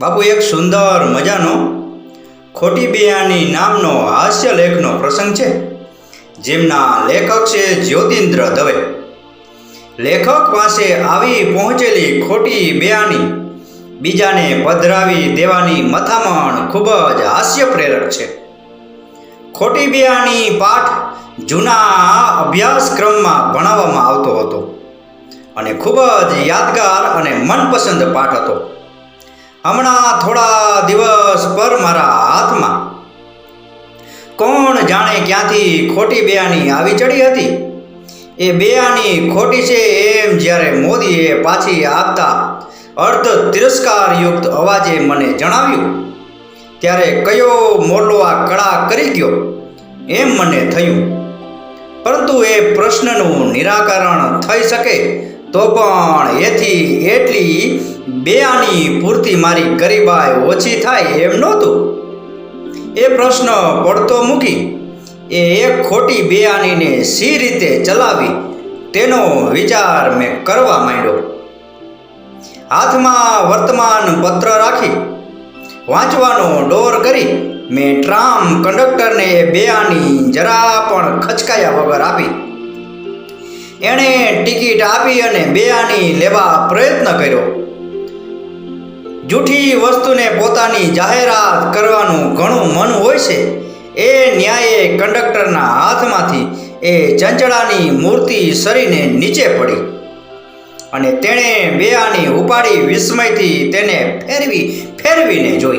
બાપુ, એક સુંદર મજાનો ખોટી બિયાની નામનો હાસ્યલેખનો પ્રસંગ છે, જેમના લેખક છે જ્યોતિન્દ્ર દવે. લેખક પાસે આવી પહોંચેલી ખોટી બેયાની બીજાને પધરાવી દેવાની મથામણ ખૂબ જ હાસ્ય પ્રેરક છે. ખોટી બેયાની પાઠ જૂના અભ્યાસક્રમમાં ભણાવવામાં આવતો હતો અને ખૂબ જ યાદગાર અને મનપસંદ પાઠ હતો. હમણાં થોડા દિવસ પર મારા હાથમાં કોણ જાણે ક્યાંથી ખોટી બેયાની આવી ચડી હતી? એ બેયાની ખોટી છે એમ જ્યારે મોદીએ પાછી આપતા અર્ધ તિરસ્કારયુક્ત અવાજે મને જણાવ્યું. ત્યારે કયો મોરલો આ કળા કરી ગયો એમ મને થયું. પરંતુ એ પ્રશ્નનું નિરાકરણ થઈ શકે તો પણ એથી એટલી બેઆની પૂર્તિ મારી ગરીબાઈ ઓછી થાય એમ નહોતું? એ પ્રશ્ન પડતો મૂકી એ એક ખોટી બેઆનીને સી રીતે ચલાવી તેનો વિચાર મેં કરવા માંડ્યો. હાથમાં વર્તમાન પત્ર રાખી વાંચવાનો ડોર કરી મેં ટ્રામ કંડક્ટરને બે આની જરા પણ ખચકાયા વગર આપી. એણે ટિકિટ આપી અને બેઆની લેવા પ્રયત્ન કર્યો. જૂઠી વસ્તુને પોતાની જાહેરાત કરવાનું ઘણું મન હોય છે. એ ન્યાયે કંડક્ટરના હાથમાંથી એ ચંચળાની મૂર્તિ સરીને નીચે પડી. અને તેણે બેઆની ઉપાડી વિસ્મયથી તેને ફેરવી, ફેરવીને જોઈ.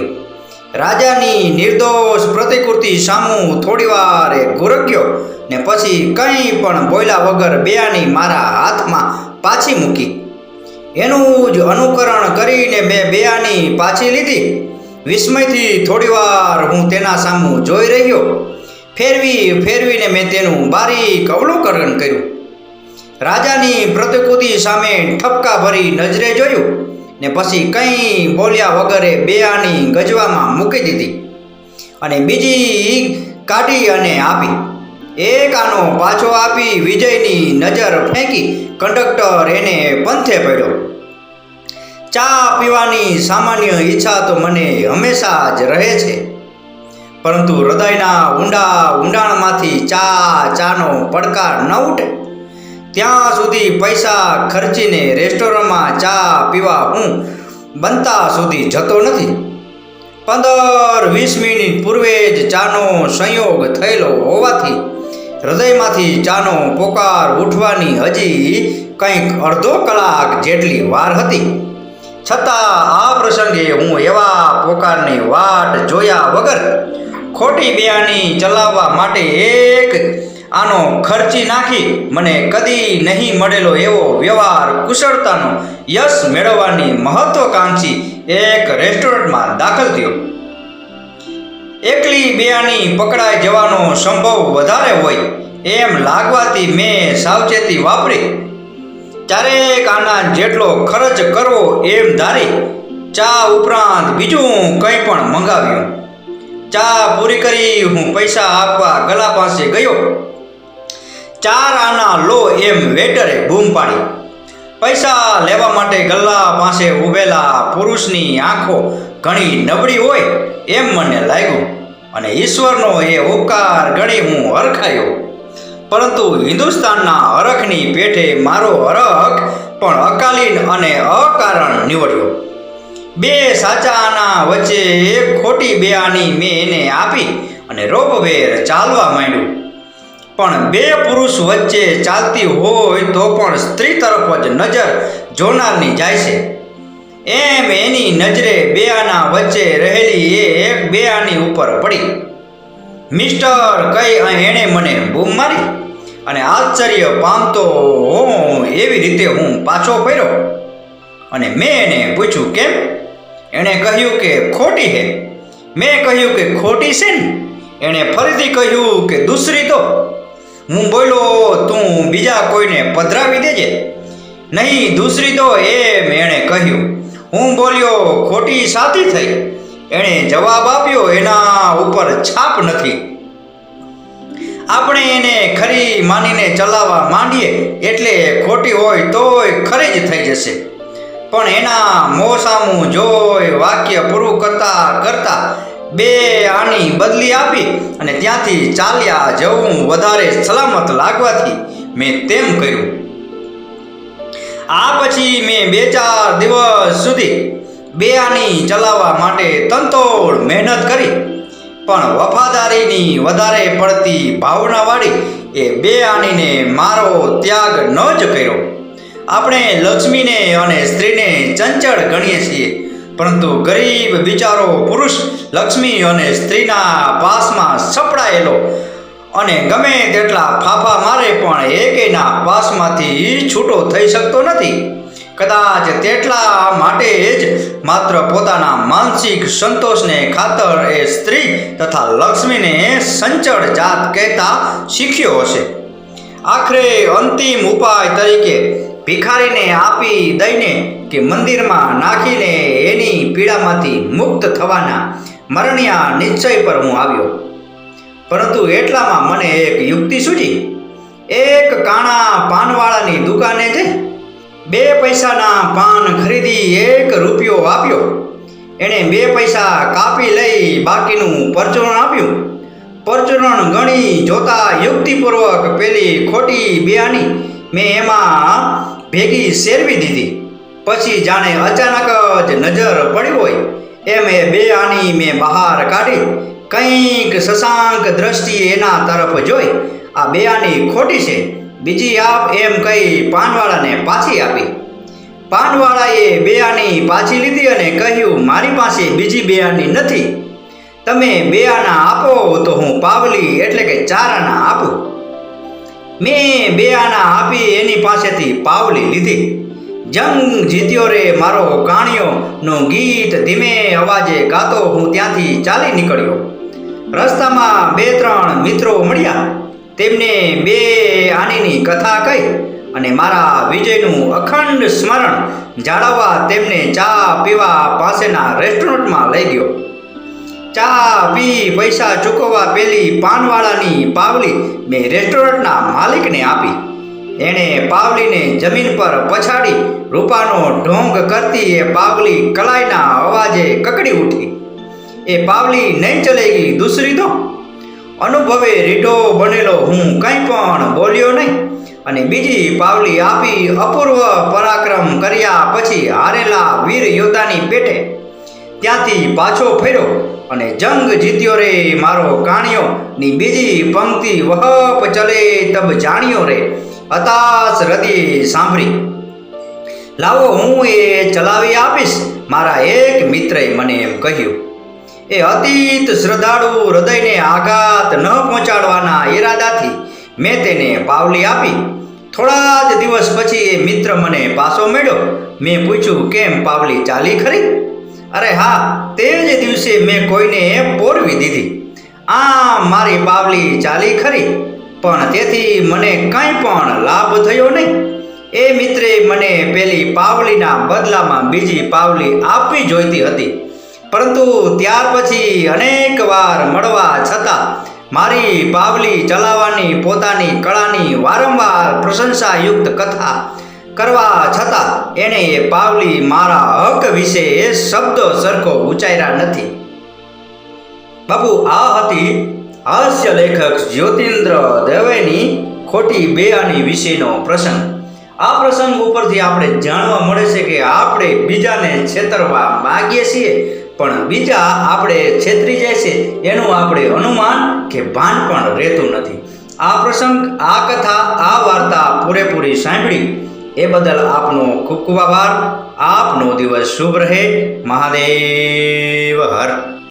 રાજાની નિર્દોષ પ્રતિકૃતિ સામું થોડીવાર એ ગુરગ્યો ને પછી કંઈ પણ બોલ્યા વગર બેઆની મારા હાથમાં પાછી મૂકી. એનું જ અનુકરણ કરીને મેં બેઆની પાછી લીધી. વિસ્મયથી થોડીવાર હું તેના સામું જોઈ રહ્યો. ફેરવી, ફેરવીને મેં તેનું બારીક અવલોકન કર્યું. રાજાની પ્રતિકૃતિ સામે ઠપકા ભરી નજરે જોયું ને પછી કંઈ બોલ્યા વગરે બેઆની ગજવામાં મૂકી દીધી અને બીજી કાઢી અને આપી. એક આનો પાછો આપી વિજયની નજર ફેંકી કંડક્ટર એને પંથે પડ્યો. ચા પીવાની સામાન્ય ઈચ્છા તો મને હંમેશા જ રહે છે. પરંતુ હૃદયના ઊંડા ઊંડાણમાંથી ચા ચાનો પડકાર ન ઉઠે. ત્યાં સુધી પૈસા ખર્ચીને રેસ્ટોરન્ટમાં ચા પીવા હું બનતા સુધી જતો નથી. પંદર વીસ મિનિટ પૂર્વે જ ચાનો સંયોગ થયેલો હોવાથી હૃદયમાંથી ચાનો પોકાર ઉઠવાની હજી કંઈક અડધો કલાક જેટલી વાર હતી. છતાં આ પ્રસંગે હું એવા પોકારની વાટ જોયા વગર ખોટી બિયાની ચલાવવા માટે એક આનો ખર્ચી નાખી મને કદી નહીં મળેલો એવો વ્યવહાર કુશળતાનો યશ મેળવવાની મહત્વકાંક્ષી એક રેસ્ટોરન્ટમાં દાખલ થયો. એકલી બિયાની પકડાઈ જવાનો સંભવ વધારે હોય, એમ લાગવાથી મેં સાવચેતી વાપરી. ચારેક આના જેટલો ખર્ચ કરવો એમ ધારી, ચા ઉપરાંત બીજું કંઈ પણ મંગાવ્યું. ચા પૂરી કરી હું પૈસા આપવા ગલા પાસે ગયો. ચાર આના લો એમ વેટરે બૂમ પાડી. પૈસા લેવા માટે ગલ્લા પાસે ઊભેલા પુરુષની આંખો ઘણી નબળી હોય એમ મને લાગ્યું. અને ઈશ્વરનો એ ઉપકાર ગણી હું હરખાયો. પરંતુ હિન્દુસ્તાનના હરખની પેઠે મારો હરખ પણ અકાલીન અને અકારણ નીવડ્યો. બે સાચાના વચ્ચે એક ખોટી બે આની મેં એને આપી અને રોપવેર ચાલવા માંડ્યું. પણ બે પુરુષ વચ્ચે ચાલતી હોય તો પણ સ્ત્રી તરફ જ નજર જોનારની જાય છે. એમ એની નજરે બે આના વચ્ચે રહેલી એ એક બે આની ઉપર પડી. મિસ્ટર, કઈ એણે મને બૂમ મારી? અને આશ્ચર્ય પામતો હું એવી રીતે હું પાછો પડ્યો અને મેં એને પૂછ્યું, કેમ? એણે કહ્યું કે ખોટી હે મેં કહ્યું કે ખોટી છે ને. એણે ફરીથી કહ્યું કે દૂસરી તો. હું બોલ્યો, તું બીજા કોઈને પધરાવી દેજે. નહીં, દૂસરી તો એમ એણે કહ્યું. હું બોલ્યો, ખોટી સાથી થઈ. એણે જવાબ આપ્યો, એના ઉપર છાપ નથી. આપણે એને ખરી માનીને ચલાવવા માંડીએ, એટલે ખોટી હોય તોય ખરી જ થઈ જશે. પણ એના મોસામું જોઈ વાક્ય પૂરું કરતા કરતા બે આની બદલી આપી અને ત્યાંથી ચાલ્યા જવું વધારે સલામત લાગવાથી મેં તેમ કર્યું. આ પછી મેં બે ચાર દિવસ સુધી બે આની ચલાવવા માટે તંતોડ મહેનત કરી, પણ વફાદારીની વધારે પડતી ભાવનાવાળી એ બે આનીને મારો ત્યાગ ન જ કર્યો. આપણે લક્ષ્મીને અને સ્ત્રીને ચંચળ ગણીએ છીએ. પરંતુ ગરીબ બિચારો પુરુષ, લક્ષ્મી અને સ્ત્રીના પાસમાં સપડાયેલો અને ગમે તેટલા ફાફા મારે પણ એકેના પાસમાંથી છૂટો થઈ શકતો નથી. કદાચ તેટલા માટે જ માત્ર પોતાના માનસિક સંતોષને ખાતર એ સ્ત્રી તથા લક્ષ્મીને સંચળ જાત કહેતા શીખ્યો હશે. આખરે અંતિમ ઉપાય તરીકે ભિખારીને આપી દઈને કે મંદિરમાં નાખીને એની પીડામાંથી મુક્ત થવાના મરણિયા નિશ્ચય પર હું આવ્યો. પરંતુ એટલામાં મને એક યુક્તિ સૂજી. એક કાણા પાનવાળાની દુકાને જઈ બે પૈસાના પાન ખરીદી એક રૂપિયો આપ્યો. એણે બે પૈસા કાપી લઈ બાકીનું પરચુરણ આપ્યું. પરચુરણ ગણી જોતા યુક્તિપૂર્વક પેલી ખોટી બિયાની મેં એમાં ભેગી શેરવી દીધી. પછી જાણે અચાનક જ નજર પડી હોય. એમ એ બે આની મેં બહાર કાઢી. કંઈક શશાંક દ્રષ્ટિએ એના તરફ જોઈ. આ બે આની ખોટી છે. બીજી આપ એમ કહી પાનવાળાને પાછી આપી. પાનવાળાએ બે આની પાછી લીધી અને કહ્યું, મારી પાસે બીજી બે આની નથી. તમે બે આના આપો તો હું પાવલી એટલે કે ચાર આના આપું. મેં બે આના આપી એની પાસેથી પાવલી લીધી. જંગ જીત્યો રે મારો કાણિયોનું ગીત ધીમે અવાજે ગાતો હું ત્યાંથી ચાલી નીકળ્યો. રસ્તામાં બે ત્રણ મિત્રો મળ્યા. તેમને બે આનીની કથા કહી અને મારા વિજયનું અખંડ સ્મરણ જાળવવા તેમને ચા પીવા પાસેના રેસ્ટોરન્ટમાં લઈ ગયો. ચા પી પૈસા ચૂકવવા પેલી પાનવાળાની પાવલી મેં રેસ્ટોરન્ટના માલિકને આપી. એણે પાવલીને જમીન પર પછાડી રૂપાનો ઢોંગ કરતી એ પાવલી કલાઈના અવાજે કકડી ઉઠી. એ પાવલી નહીં ચલેગી દૂસરી તો? અનુભવે રીઢો બનેલો હું કંઈ પણ બોલ્યો નહીં અને બીજી પાવલી આપી અપૂર્વ પરાક્રમ કર્યા પછી હારેલા વીર યોદ્ધાની પેટે ત્યાંથી પાછો ફર્યો અને જંગ જીત્યો રે મારો કાણિયો ની બીજી પંક્તિ વહપ ચલે તબ જાણ્યો રે. હતાશ હૃદય સાંભળી. લાવો હું એ ચલાવી આપીશ. મારા એક મિત્રએ મને એમ કહ્યું, એ અતીત શ્રદ્ધાળુ હૃદયને આઘાત ન પહોંચાડવાના ઈરાદાથી મેં તેને પાવલી આપી. થોડા જ દિવસ પછી એ મિત્ર મને પાછો મળ્યો. મેં પૂછ્યું, કેમ પાવલી ચાલી ખરી? અરે હા, તે જ દિવસે મેં કોઈને પોરવી દીધી. આ મારી પાવલી ચાલી ખરી. પણ તેથી મને કંઈ પણ લાભ થયો નહીં. એ મિત્રે મને પેલી પાવલીના બદલામાં બીજી પાવલી આપવી જોઈતી હતી. પરંતુ ત્યાર પછી અનેક વાર મળવા છતાં મારી પાવલી ચલાવવાની પોતાની કળાની વારંવાર પ્રશંસાયુક્ત કથા કરવા છતાં એણે એ પાવલી મારા હક વિશે એ શબ્દો સરખો ઉચ્ચાર્યા નથી. બાપુ, આ હતી હાસ્ય લેખક જ્યોતિન્દ્ર દવેની ખોટી બેઆની વિશેનો પ્રસંગ. આ પ્રસંગ ઉપરથી આપણે જાણવા મળે છે કે આપણે બીજાને છેતરવા માગીએ છીએ, પણ બીજા આપણે છેતરી જાય છે, એનું આપણે અનુમાન કે ભાન પણ રહેતું નથી. આ પ્રસંગ, આ કથા, આ વાર્તા પૂરેપૂરી સાંભળી. એ બદલ આપનો ખૂબ ખૂબ આભાર. આપનો દિવસ શુભ રહે. મહાદેવ હર.